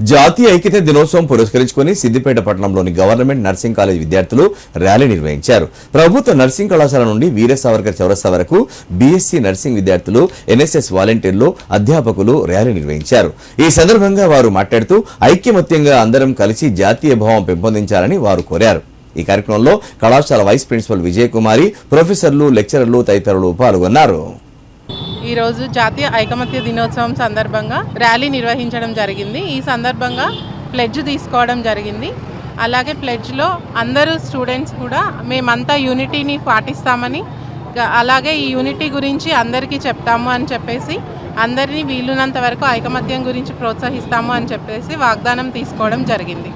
జాతీయ ఐక్యత దినోత్సవం పురస్కరించుకొని సిద్దిపేట పట్టణంలోని గవర్నమెంట్ నర్సింగ్ కాలేజ్ విద్యార్థులు ర్యాలీ నిర్వహించారు. ప్రభుత్వ నర్సింగ్ కళాశాల నుండి వీర సావర్కర్ చౌరస్తా వరకు బీఎస్సీ నర్సింగ్ విద్యార్థులు ఎన్ఎస్ఎస్ వాలంటీర్లు అధ్యాపకులు ర్యాలీ నిర్వహించారు. ఈ సందర్భంగా వారు మాట్లాడుతూ ఐక్యమత్యంగా అందరం కలిసి జాతీయ భావం పెంపొందించాలని వారు కోరారు. ఈ కార్యక్రమంలో కళాశాల వైస్ ప్రిన్సిపల్ విజయకుమారి ప్రొఫెసర్లు లెక్చరర్లు తదితరులు పాల్గొన్నారు. ఈరోజు జాతీయ ఐకమత్య దినోత్సవం సందర్భంగా ర్యాలీ నిర్వహించడం జరిగింది. ఈ సందర్భంగా ప్లెడ్జ్ తీసుకోవడం జరిగింది. అలాగే ప్లెడ్జ్లో అందరూ స్టూడెంట్స్ కూడా మేమంతా యూనిటీని పాటిస్తామని అలాగే ఈ యూనిటీ గురించి అందరికీ చెప్తాము అని చెప్పేసి అందరినీ వీలున్నంత వరకు ఐకమత్యం గురించి ప్రోత్సహిస్తాము అని చెప్పేసి వాగ్దానం తీసుకోవడం జరిగింది.